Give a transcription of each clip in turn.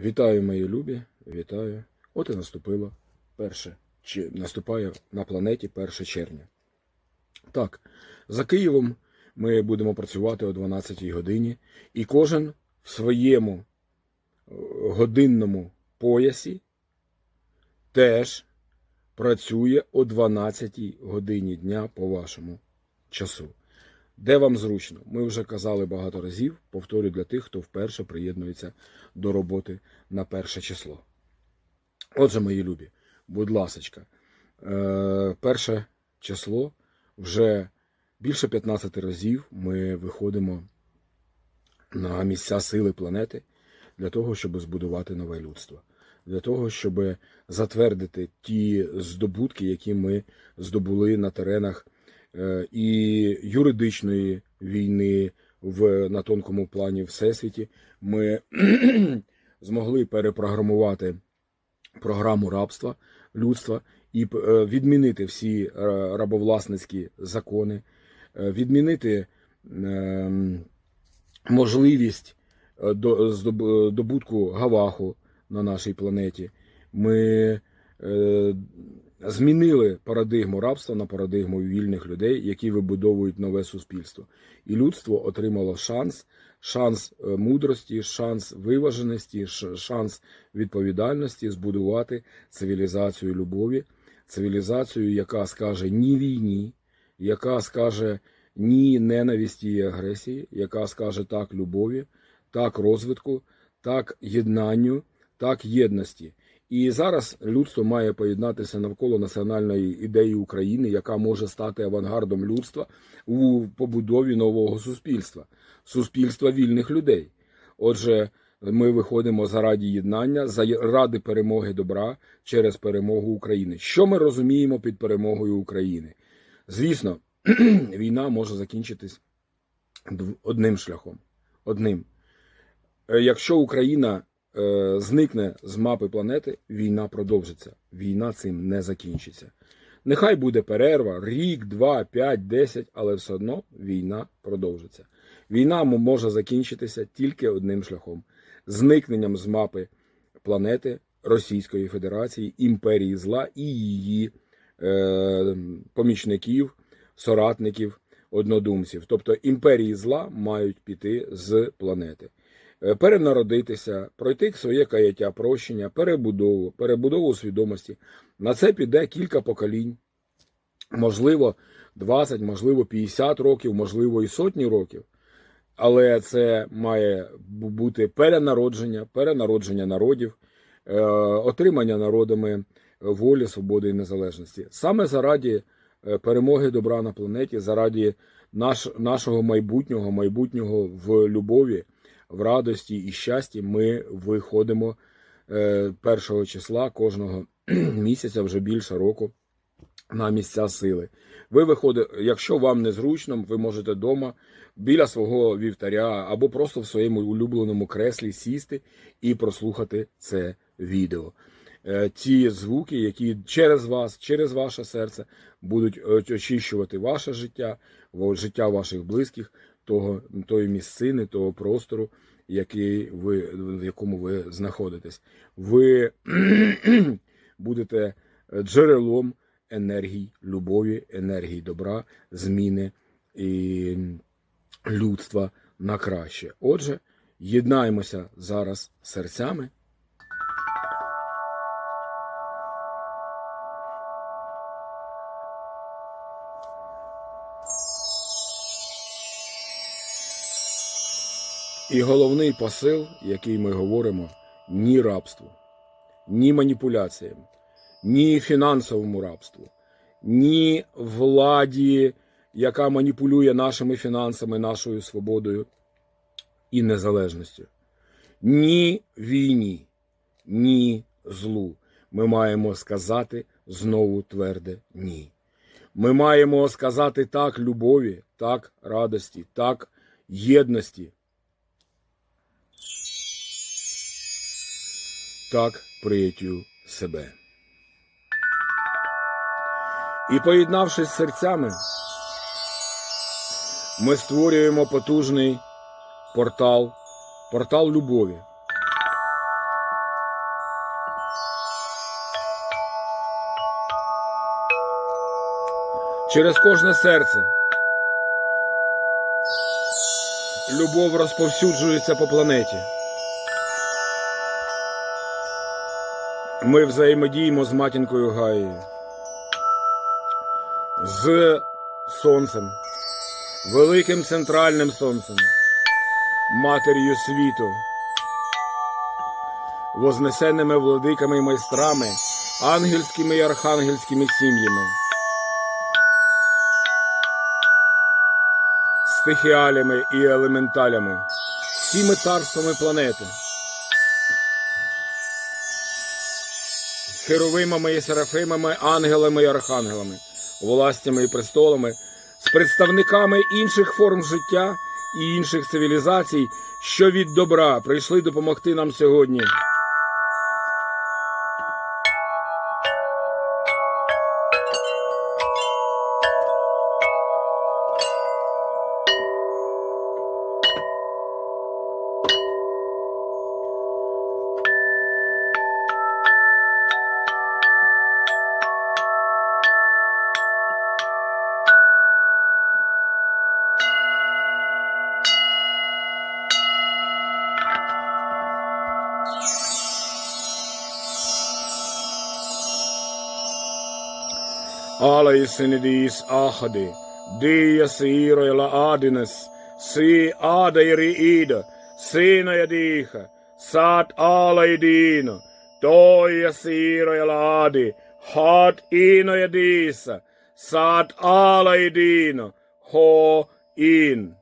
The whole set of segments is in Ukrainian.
Вітаю, мої любі, вітаю. От і наступило перше, чи наступає на планеті 1 червня. Так, за Києвом ми будемо працювати о 12 годині, і кожен в своєму е, годинному поясі теж працює о 12 годині дня по вашому часу. Де вам зручно? Ми вже казали багато разів, повторю для тих, хто вперше приєднується до роботи на перше число. Отже, мої любі, будь ласочка, е, перше число вже більше 15 разів ми виходимо на місця сили планети для того, щоб збудувати нове людство, для того, щоб затвердити ті здобутки, які ми здобули на теренах і юридичної війни в на тонкому плані всесвіті. Ми змогли перепрограмувати програму рабства людства і е, відмінити всі е, рабовласницькі закони, е, відмінити ем, можливість е, добутку гаваху на нашій планеті. Ми е, змінили парадигму рабства на парадигму вільних людей, які вибудовують нове суспільство. І людство отримало шанс, шанс е, мудрості, шанс виваженості, шанс відповідальності збудувати цивілізацію любові, цивілізацію, яка скаже ні війні, яка скаже ні ненависті і агресії, яка скаже так любові, так розвитку, так єднанню, так єдності. І зараз людство має поєднатися навколо національної ідеї України, яка може стати авангардом людства у побудові нового суспільства, суспільства вільних людей. Отже, ми виходимо заради єднання, заради перемоги добра через перемогу України. Що ми розуміємо під перемогою України? Звісно, війна може закінчитись одним шляхом. Одним. Е, Якщо Україна зникне з мапи планети, війна продовжиться. Війна цим не закінчиться. Нехай буде перерва, рік, два, п'ять, десять, але все одно війна продовжиться. Війна може закінчитися тільки одним шляхом: зникненням з мапи планети Російської Федерації, імперії зла і її е, помічників, соратників, однодумців. Тобто імперії зла мають піти з планети. Е, Перенародитися, пройти своє каяття прощення, перебудову, перебудову свідомості. На це піде кілька поколінь, можливо, 20, можливо, 50 років, можливо, і сотні років. Але це має бути перенародження, перенародження народів, е, отримання народами волі, свободи і незалежності. Саме заради е, перемоги добра на планеті, заради наш, нашого майбутнього, майбутнього в любові, в радості і щасті, ми виходимо е, першого числа кожного місяця, вже більше року, на місця сили. Ви виходите, якщо вам незручно, ви можете вдома біля свого вівтаря або просто в своєму улюбленому креслі сісти і прослухати це відео. Е, Ті звуки, які через вас, через ваше серце будуть е, очищувати ваше життя, життя ваших близьких, того, тої місцини, того простору, який ви, в якому ви знаходитесь. Ви будете джерелом енергії любові, енергії добра, зміни і людства на краще. Отже, єднаємося зараз серцями. І головний посил, який ми говоримо, ні рабству, ні маніпуляціям, ні фінансовому рабству, ні владі, яка маніпулює нашими фінансами, нашою свободою і незалежністю. Ні війні, ні злу. Ми маємо сказати знову тверде ні. Ми маємо сказати так любові, так радості, так єдності. Так приятю себе. І поєднавшись серцями, ми створюємо потужний портал, портал любові. Через кожне серце. Любов розповсюджується по планеті. Ми взаємодіємо з матінкою Гаєю, з сонцем, великим центральним сонцем, матір'ю світу, вознесеними владиками і майстрами, ангельськими і архангельськими сім'ями, стихіалями і елементалями, всіми царствами планети. херовимами і серафимами, ангелами і архангелами, властями і престолами, з представниками інших форм життя і інших цивілізацій, що від добра прийшли допомогти нам сьогодні. Alais ahdi, dias iroilla adines, si adairi ida, sina jadiha, sat alaidina, toia siroilla adi, hat ino ja diisa, sat alaidina, ho in.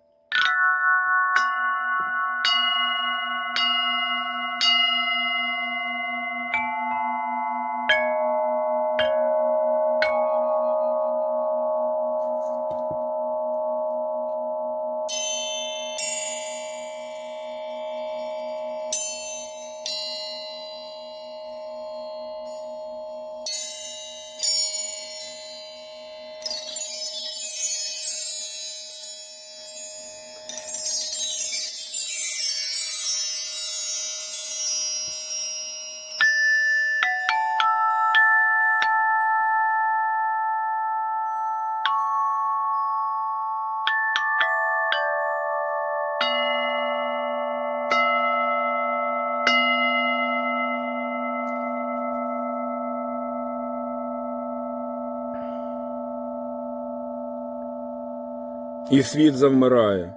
І світ завмирає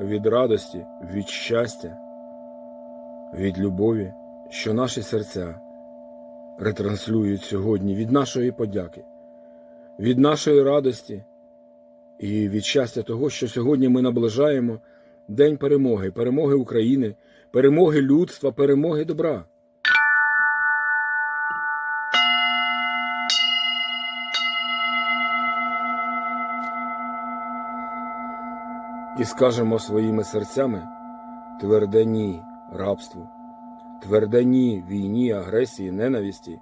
від радості, від щастя, від любові, що наші серця ретранслюють сьогодні від нашої подяки, від нашої радості і від щастя того, що сьогодні ми наближаємо День перемоги, перемоги України, перемоги людства, перемоги добра. І скажемо своїми серцями тверде ні рабству, тверде ні війні, агресії, ненависті,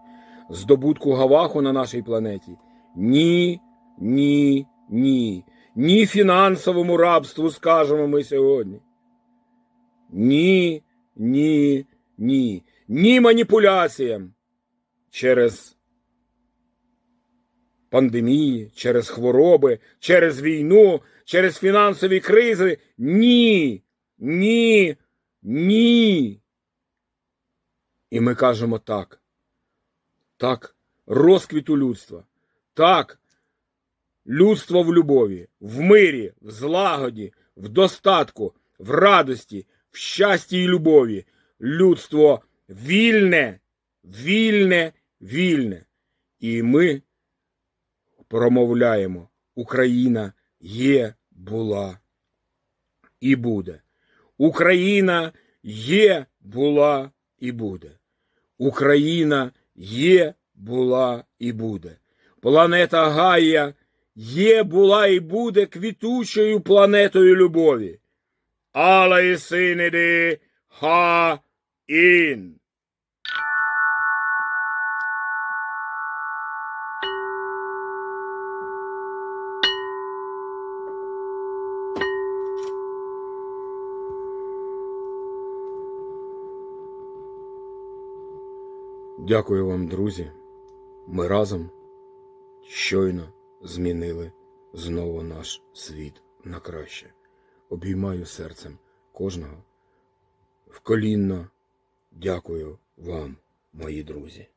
здобутку гаваху на нашій планеті. Ні, ні, ні. Ні фінансовому рабству скажемо ми сьогодні. Ні, ні, ні. Ні маніпуляціям через пандемії, через хвороби, через війну, через фінансові кризи. Ні, ні, ні. І ми кажемо так. Так, розквіту людства. Так, людство в любові, в мирі, в злагоді, в достатку, в радості, в щасті і любові. Людство вільне, вільне, вільне. І ми промовляємо: Україна є, була і буде. Україна є, була і буде. Україна є, була і буде. Планета Гая є, була і буде квітучою планетою любові. Алла і синиди ха ін. Дякую вам, друзі. Ми разом щойно змінили знову наш світ на краще. Обіймаю серцем кожного. Вколінно дякую вам, мої друзі.